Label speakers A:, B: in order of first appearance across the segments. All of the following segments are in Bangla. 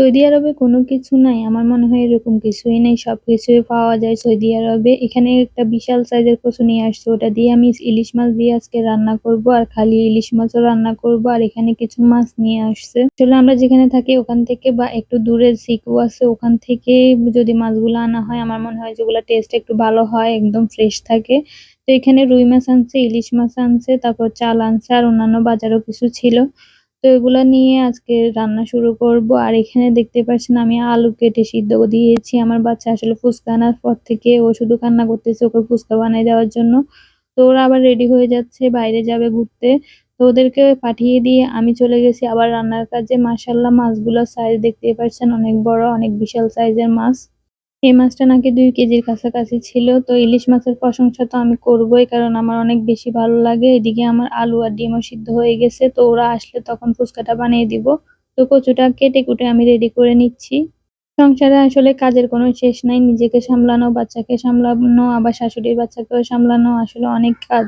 A: সৌদি আরবে কোনো কিছু নাই। আমার মনে হয় এরকম কিছুই নেই। সবকিছুই পাওয়া যায় সৌদি আরবে। এখানে একটা বিশাল সাইজের কচু নিয়ে আসছে। ওটা দিয়ে আমি ইলিশ মাছ দিয়ে আজকে রান্না করব। আর খালি ইলিশ মাছও রান্না করব। আর এখানে কিছু মাছ নিয়ে আসছে। আসলে আমরা যেখানে থাকি ওখান থেকে বা একটু দূরে সিকু আছে, ওখান থেকে যদি মাছগুলো আনা হয়, আমার মনে হয় যেগুলো টেস্ট একটু ভালো হয়, একদম ফ্রেশ থাকে। তো এখানে রুই মাছ আনছে, ইলিশ মাছ আনছে, তারপর চাল আনছে, আর অন্যান্য বাজারও কিছু ছিল। তো এগুলা নিয়ে আজকে রান্না শুরু করব। আর এখানে দেখতে পাচ্ছেন আমি আলু কেটে সিদ্ধ দিয়েছি। আমার বাচ্চা আসলে ফুচকা আনার পর থেকে ও শুধু কান্না করতেছে ওকে ফুচকা বানিয়ে দেওয়ার জন্য। তো ওরা আবার রেডি হয়ে যাচ্ছে, বাইরে যাবে ঘুরতে। তো ওদেরকে পাঠিয়ে দিয়ে আমি চলে গেছি আবার রান্নার কাজে। মাসাল্লাহ মাছগুলোর সাইজ দেখতে পাচ্ছেন অনেক বড়, অনেক বিশাল সাইজের মাছ। এই মাছটা নাকি দুই কেজির কাছাকাছি ছিল, তো ইলিশ মাছের প্রশংসা তো আমি করবোই, কারণ আমার অনেক বেশি ভালো লাগে। এদিকে আমার আলু আর ডিমও সিদ্ধ হয়ে গেছে, তো ওরা আসলে তখন ফুচকাটা বানিয়ে দিব। তো কচুটা কেটে কুটে আমি রেডি করে নিচ্ছি। সংসারে আসলে কাজের কোনো শেষ নাই, নিজেকে সামলানো, বাচ্চাকে সামলানো, আবার শাশুড়ির বাচ্চাকেও সামলানো আসলে অনেক কাজ।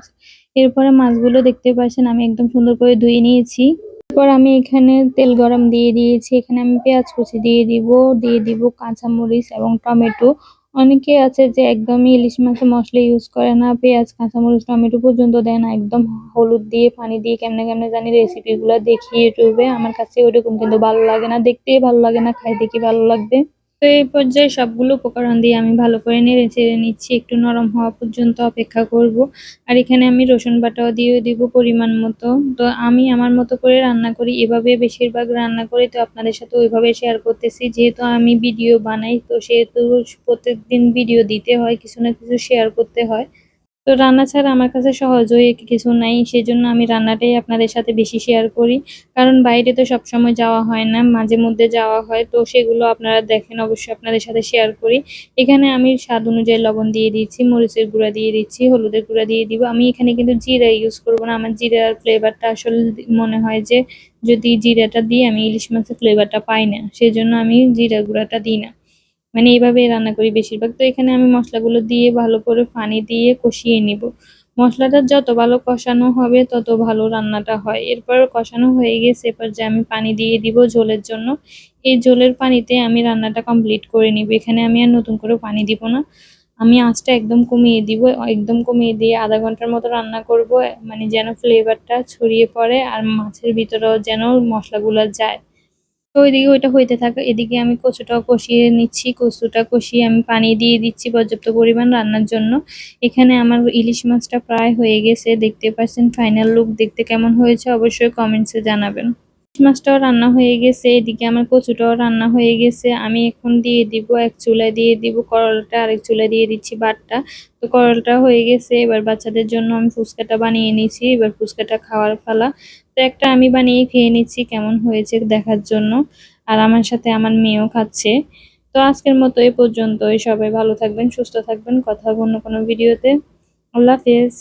A: এরপরে মাছগুলো দেখতে পাচ্ছেন, আমি একদম সুন্দর করে ধুয়ে নিয়েছি। এরপর আমি এখানে তেল গরম দিয়ে দিয়েছি। এখানে আমি পেঁয়াজ কুচি দিয়ে দিব দিয়ে দিব কাঁচামরিচ এবং টমেটো। অনেকে আছে যে একদমই ইলিশ মাছে মশলা ইউজ করে না, পেঁয়াজ, কাঁচামরিচ, টমেটো পর্যন্ত দেয় না। একদম হলুদ দিয়ে, পানি দিয়ে কেমনে কেমনে জানি রেসিপিগুলো দেখি ইউটিউবে। আমার কাছে ওরকম কিন্তু ভালো লাগে না। দেখতেই ভালো লাগে না, খাইতে কি ভালো লাগবে? তো এই পর্যায়ে সবগুলো উপকরণ দিয়ে আমি ভালো করে নেড়ে চেড়ে নিচ্ছি। একটু নরম হওয়া পর্যন্ত অপেক্ষা করব। আর এখানে আমি রসুন বাটাও দিয়ে দিব পরিমাণ মতো। তো আমি আমার মতো করে রান্না করি, এভাবে বেশিরভাগ রান্না করি তো আপনাদের সাথে ওইভাবে শেয়ার করতেছি। যেহেতু আমি ভিডিও বানাই, তো সেহেতু প্রত্যেকদিন ভিডিও দিতে হয়, কিছু না কিছু শেয়ার করতে হয়। তো রান্না ছাড়া আমার কাছে সহজই কিছু নাই, সেজন্য আমি রান্নাটাই আপনাদের সাথে বেশি শেয়ার করি। কারণ বাইরে তো সবসময় যাওয়া হয় না, মাঝে মধ্যে যাওয়া হয়, তো সেগুলো আপনারা দেখেন, অবশ্যই আপনাদের সাথে শেয়ার করি। এখানে আমি স্বাদ অনুযায়ী লবণ দিয়ে দিচ্ছি, মরিচের গুঁড়া দিয়ে দিচ্ছি, হলুদের গুঁড়া দিয়ে দিব। আমি এখানে কিন্তু জিরা ইউজ করব না, আমার জিরার ফ্লেভারটা আসলে মনে হয় যে যদি জিরাটা দিই, আমি ইলিশ মাছের ফ্লেভারটা পাই না, সেজন্য আমি জিরা গুঁড়াটা দিই না। মানে এইভাবে রান্না করি বেশিরভাগ। তো এখানে আমি মশলাগুলো দিয়ে ভালো করে পানি দিয়ে কষিয়ে নিব। মশলাটা যত ভালো কষানো হবে তত ভালো রান্নাটা হয়। এরপর কষানো হয়ে গেছে, এরপর যে আমি পানি দিয়ে দিব ঝোলের জন্য, এই ঝোলের পানিতে আমি রান্নাটা কমপ্লিট করে নিব। এখানে আমি আর নতুন করে পানি দিব না। আমি আঁচটা একদম কমিয়ে দিব, একদম কমিয়ে দিয়ে আধা ঘণ্টার মতো রান্না করব মানে যেন ফ্লেভারটা ছড়িয়ে পড়ে আর মাছের ভিতরেও যেন মশলাগুলো যায়। তো ওইদিকে ওইটা হইতে থাকে। এদিকে আমি কচুটাও কষিয়ে নিচ্ছি, কচুটা কষিয়ে আমি পানি দিয়ে দিচ্ছি পর্যাপ্ত পরিমাণ রান্নার জন্য। এখানে আমার ইলিশ মাছটা প্রায় হয়ে গেছে, দেখতে পাচ্ছেন ফাইনাল লুক দেখতে কেমন হয়েছে অবশ্যই কমেন্টসে জানাবেন। ইলিশ মাছটাও রান্না হয়ে গেছে, এদিকে আমার কচুটাও রান্না হয়ে গেছে। আমি এখন দিয়ে দিব, এক চুলায় দিয়ে দিব, করলটা আরেক চুলায় দিয়ে দিচ্ছি বাটটা তো করলটা হয়ে গেছে, এবার বাচ্চাদের জন্য আমি ফুচকাটা বানিয়ে নিয়েছি, এবার ফুচকাটা খাওয়ার ফালা তো একটা আমি বানিয়ে খেয়ে নিচ্ছি, কেমন হয়েছে দেখার জন্য। আর আমার সাথে আমার মেয়েও খাচ্ছে। তো আজকের মতো এ পর্যন্তই। সবাই ভালো থাকবেন, সুস্থ থাকবেন। কথা অন্য কোনো ভিডিওতে। আল্লাহ হাফেজ।